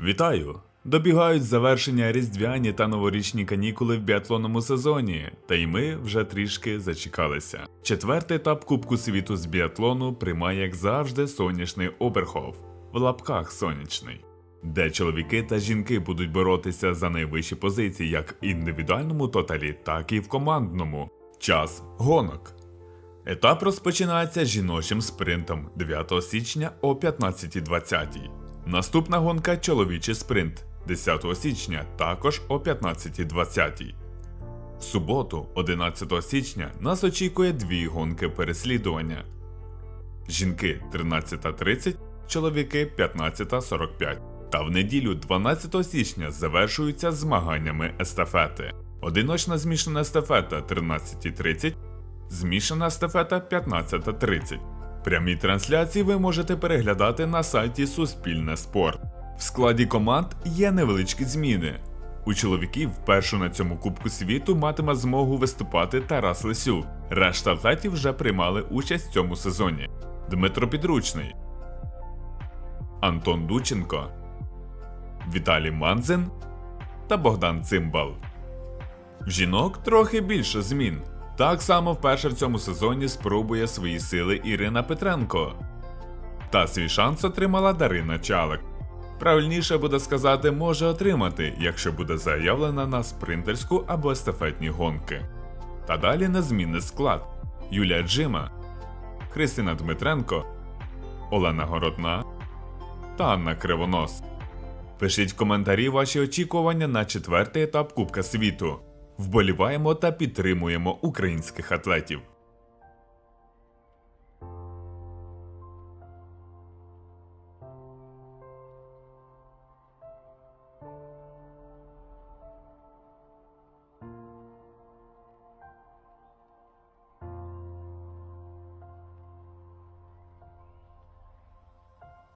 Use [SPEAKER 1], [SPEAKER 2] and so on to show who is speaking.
[SPEAKER 1] Вітаю! Добігають завершення різдвяні та новорічні канікули в біатлонному сезоні, та й ми вже трішки зачекалися. Четвертий етап Кубку світу з біатлону приймає, як завжди, сонячний Оберхоф в лапках сонячний, де чоловіки та жінки будуть боротися за найвищі позиції як в індивідуальному тоталі, так і в командному. Час гонок. Етап розпочинається жіночим спринтом 9 січня о 15.20. Наступна гонка чоловічий спринт 10 січня також о 15.20. В суботу, 11 січня, нас очікує дві гонки переслідування. Жінки 13.30, чоловіки 15.45. Та в неділю 12 січня завершуються змаганнями естафети. Одиночна змішана естафета 13.30, змішана естафета 15.30. Прямі трансляції ви можете переглядати на сайті Суспільне спорт. В складі команд є невеличкі зміни. У чоловіків першу на цьому Кубку світу матиме змогу виступати Тарас Лисюк. Решта атлетів вже приймали участь в цьому сезоні. Дмитро Підручний, Антон Дученко, Віталій Манзин та Богдан Цимбал. В жінок трохи більше змін. Так само вперше в цьому сезоні спробує свої сили Ірина Петренко. Та свій шанс отримала Дарина Чалик. Правильніше буде сказати, може отримати, якщо буде заявлена на спринтерську або естафетні гонки. Та далі незмінний склад: Юлія Джима, Христина Дмитренко, Олена Городна та Анна Кривонос. Пишіть в коментарі ваші очікування на четвертий етап Кубка світу. Вболіваємо та підтримуємо українських атлетів.